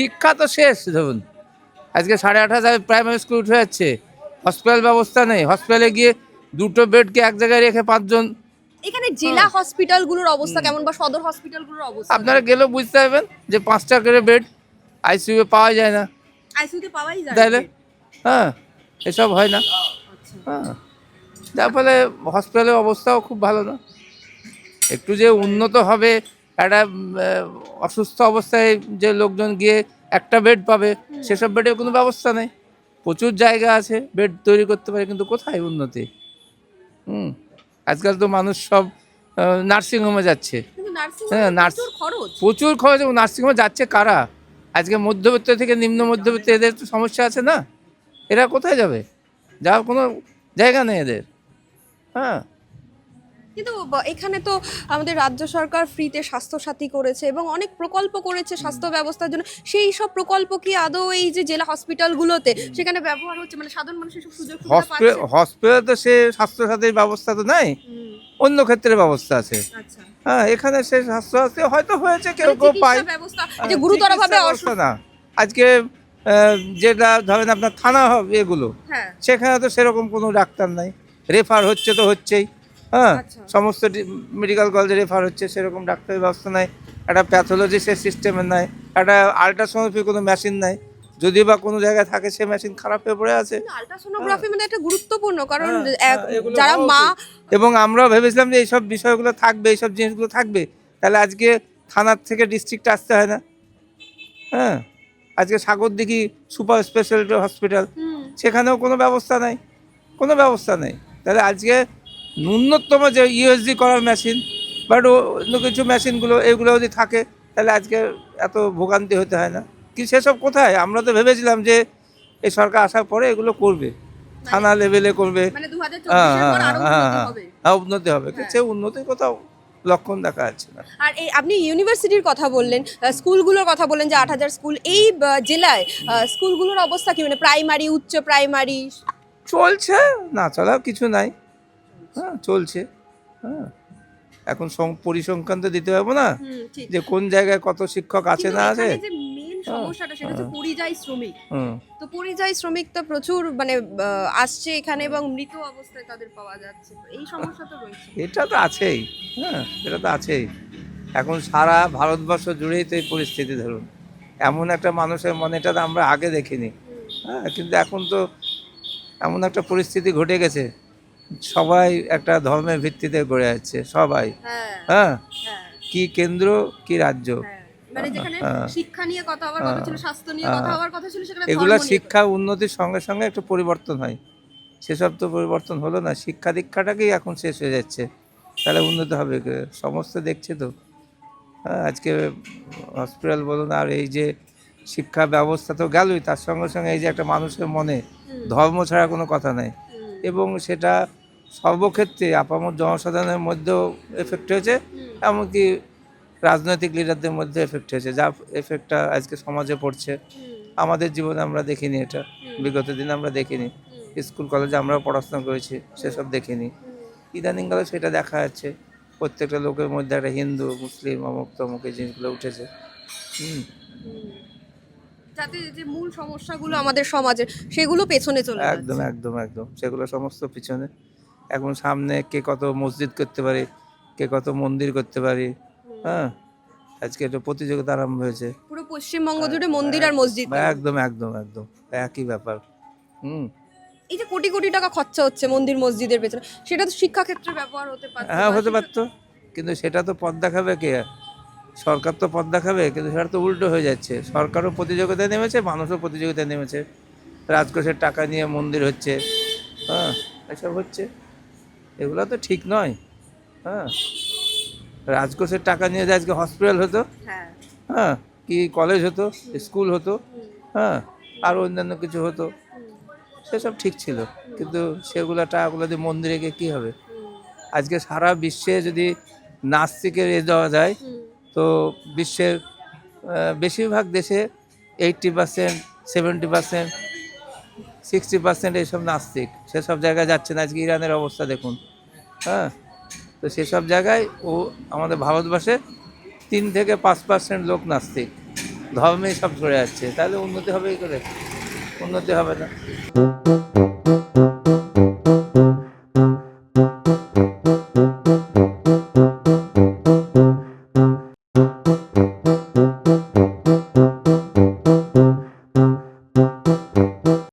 শিক্ষা তো শেষ ধরুন। আজকে সাড়ে আট হাজার প্রাইমারি স্কুল উঠে যাচ্ছে। হসপিটাল ব্যবস্থা নেই। হসপিটালে গিয়ে দুটো বেডকে এক জায়গায় রেখে পাঁচজন। এখানে জেলা হসপিটালগুলোর অবস্থা কেমন বা সদর হসপিটালগুলোর অবস্থা? আপনারা গেলেও বুঝতে পারবেন যে পাঁচটা করে বেড আইসিইউ পাওয়া যায় না। আইসিইউতে পাওয়াই যায় তাহলে? হ্যাঁ এসব হয় না। আচ্ছা। হ্যাঁ। যার ফলে হসপিটালের অবস্থাও খুব ভালো না। একটু যে উন্নত হবে একটা অসুস্থ অবস্থায় যে লোকজন গিয়ে একটা বেড পাবে সেসব বেডের কোনো ব্যবস্থা নেই। প্রচুর জায়গা আছে বেড তৈরি করতে পারে কিন্তু কোথায় উন্নতি? হুম আজকাল তো মানুষ সব নার্সিংহোমে যাচ্ছে। হ্যাঁ, নার্স- প্রচুর খরচ। প্রচুর খরচ এবং নার্সিংহোমে যাচ্ছে কারা? আজকে মধ্যবিত্ত থেকে নিম্ন মধ্যবিত্ত এদের তো সমস্যা আছে না? এরা কোথায় যাবে? যাওয়ার কোনো জায়গা নেই এদের। হ্যাঁ। কিন্তু এখানে তো আমাদের রাজ্য সরকার ফ্রিতে স্বাস্থ্য সাথী করেছে এবং অনেক প্রকল্প করেছে স্বাস্থ্য ব্যবস্থার জন্য। সেই সব প্রকল্প কি আদৌ এই যে জেলা হসপিটালগুলোতে সেখানে ব্যবহার হচ্ছে? মানে সাধারণ মানুষ এসব সুযোগ সুবিধা হসপিটাল তো সে স্বাস্থ্যসাথীর ব্যবস্থা তো নাই। অন্য ক্ষেত্রে ব্যবস্থা আছে। আচ্ছা। হ্যাঁ এখানে সে স্বাস্থ্যসাথী হয়তো হয়েছে কেউ মানে কেউ পায়। ব্যবস্থা যে গুরুতরভাবে অসুস্থ না। আজকে যেটা ধরেন আপনার থানা হবে এগুলো হ্যাঁ। সেখানে তো সেরকম কোনো ডাক্তার নাই। রেফার হচ্ছে তো হচ্ছেই। হ্যাঁ আচ্ছা। সমস্ত মেডিকেল কলেজে রেফার হচ্ছে সেরকম ডাক্তারের ব্যবস্থা নাই। একটা প্যাথোলজিস্টের সিস্টেমের নাই একটা আলট্রাসোনোগ্রাফি কোনো মেশিন নাই। যদি বা কোনো জায়গায় থাকে সে মেশিন খারাপ হয়ে পড়ে আছে। আলট্রাসোনোগ্রাফি মানে একটা গুরুত্বপূর্ণ কারণ হ্যাঁ, হ্যাঁ, যারা মা এবং আমরা ভেবেছিলাম যে এইসব বিষয়গুলো থাকবে এইসব জিনিসগুলো থাকবে। তাহলে আজকে থানার থেকে ডিস্ট্রিক্ট আসতে হয় না। হ্যাঁ আজকে সাগরদিঘি সুপার স্পেশালিটি হসপিটাল সেখানেও কোনো ব্যবস্থা নাই। কোনো ব্যবস্থা নেই। তাহলে আজকে ন্যূনতম যে ইউএসডি করার মেশিন বাট অন্য কিছু মেশিনগুলো এগুলো যদি থাকে তাহলে আজকে এত ভোগান্তি হতে হয় না। কি সেসব কোথায়? আমরা তো ভেবেছিলাম যে এই সরকার আসার পরে এগুলো করবে। থানা লেভেলে করবে। মানে হ্যাঁ হ্যাঁ হ্যাঁ উন্নতি হ্যাঁ হবে হ্যাঁ উন্নতি হবে। সে উন্নতির কোথাও লক্ষণ দেখা যাচ্ছে না। আর এই আপনি ইউনিভার্সিটির কথা বললেন স্কুলগুলোর কথা বললেন যে আট হাজার স্কুল এই জেলায় স্কুলগুলোর অবস্থা কি? মানে প্রাইমারি উচ্চ প্রাইমারি চলছে না চলার কিছু নাই। হ্যাঁ চলছে। হ্যাঁ। এখন পরিসংখ্যান তো দিতে পারব না। যে কোন জায়গায় কত শিক্ষক আছে না আছে। মেন সমস্যাটা সেটা হচ্ছে পরিযায়ী শ্রমিক। হুম। তো পরিযায়ী শ্রমিক তো প্রচুর মানে আসছে এখানে এবং মৃত অবস্থায় তাদের পাওয়া যাচ্ছে। এই সমস্যা তো রয়েছে। এটা তো আছেই। হ্যাঁ এটা তো আছেই। এখন সারা ভারতবর্ষ জুড়েই তো এই পরিস্থিতি ধরুন। এমন একটা মানুষের মনে এটা তো আমরা আগে দেখিনি। হ্যাঁ কিন্তু এখন তো এমন একটা পরিস্থিতি ঘটে গেছে। সবাই একটা ধর্মের ভিত্তিতে গড়ে যাচ্ছে সবাই। হ্যাঁ। হ্যাঁ? হ্যাঁ। কি কেন্দ্র কি রাজ্য? হ্যাঁ। মানে এগুলা শিক্ষা উন্নতির সঙ্গে সঙ্গে একটু পরিবর্তন হয়। সেসব তো পরিবর্তন হলো না। শিক্ষা দীক্ষাটাকেই এখন শেষ হয়ে যাচ্ছে। তাহলে উন্নতি হবে? সমস্ত দেখছে তো। হ্যাঁ, আজকে হসপিটাল বলুন আর এই যে শিক্ষা ব্যবস্থা তো গেলই তার সঙ্গে সঙ্গে এই যে একটা মানুষের মনে ধর্ম ছাড়া কোনো কথা নাই। এবং সেটা সর্বক্ষেত্রে আপামর জনসাধারণের মধ্যেও এফেক্ট হয়েছে এমনকি রাজনৈতিক লিডারদের মধ্যে এফেক্ট হয়েছে যা এফেক্টটা আজকে সমাজে পড়ছে। আমাদের জীবনে আমরা দেখিনি এটা বিগত দিনে আমরা দেখিনি। স্কুল কলেজে আমরাও পড়াশোনা করেছি সেসব দেখিনি। ইদানিংকালে সেটা দেখা যাচ্ছে প্রত্যেকটা লোকের মধ্যে একটা হিন্দু মুসলিম অমুক তমুক এই জিনিসগুলো উঠেছে। হুম। যাতে যে মূল সমস্যাগুলো আমাদের সমাজের সেগুলো পেছনে চলে একদম একদম একদম। সেগুলো সমস্ত পিছনে। এখন সামনে কে কত মসজিদ করতে পারে কে কত মন্দির করতে পারে হ্যাঁ? আজকে একটা প্রতিযোগিতা আরম্ভ হয়েছে। পুরো পশ্চিমবঙ্গ জুড়ে মন্দির আর মসজিদ একদম একদম একদম। একই ব্যাপার। হুম। এই যে কোটি কোটি টাকা খরচা হচ্ছে মন্দির মসজিদের পেছনে সেটা তো শিক্ষা ক্ষেত্রে ব্যবহার হতে পারছে হ্যাঁ হতে পারতো। কিন্তু সেটা তো পথ দেখাবে কে? সরকার তো পথ দেখাবে কিন্তু সেটা তো উল্টো হয়ে যাচ্ছে। সরকারও প্রতিযোগিতায় নেমেছে মানুষও প্রতিযোগিতায় নেমেছে। রাজকোষের টাকা নিয়ে মন্দির হচ্ছে হ্যাঁ এসব হচ্ছে। এগুলো তো ঠিক নয়। হ্যাঁ। রাজকোষের টাকা নিয়ে যে আজকে হসপিটাল হতো হ্যাঁ। হ্যাঁ কি কলেজ হতো স্কুল হতো হ্যাঁ আর অন্যান্য কিছু হতো। সেসব ঠিক ছিল। কিন্তু সেগুলো টাকাগুলো দিয়ে মন্দিরে গিয়ে কী হবে? আজকে সারা বিশ্বে যদি নাস্তিকের এ দেওয়া যায় তো বিশ্বের বেশিরভাগ দেশে eighty percent seventy percent sixty percent এইসব নাস্তিক। সেসব জায়গায় যাচ্ছে না। আজকে ইরানের অবস্থা দেখুন। হ্যাঁ? তো সেসব জায়গায় ও আমাদের ভারতবর্ষে তিন থেকে পাঁচ পার্সেন্ট লোক নাস্তিক। ধর্মেই সব সরে যাচ্ছে। তাহলে উন্নতি হবে কি করে উন্নতি হবে না।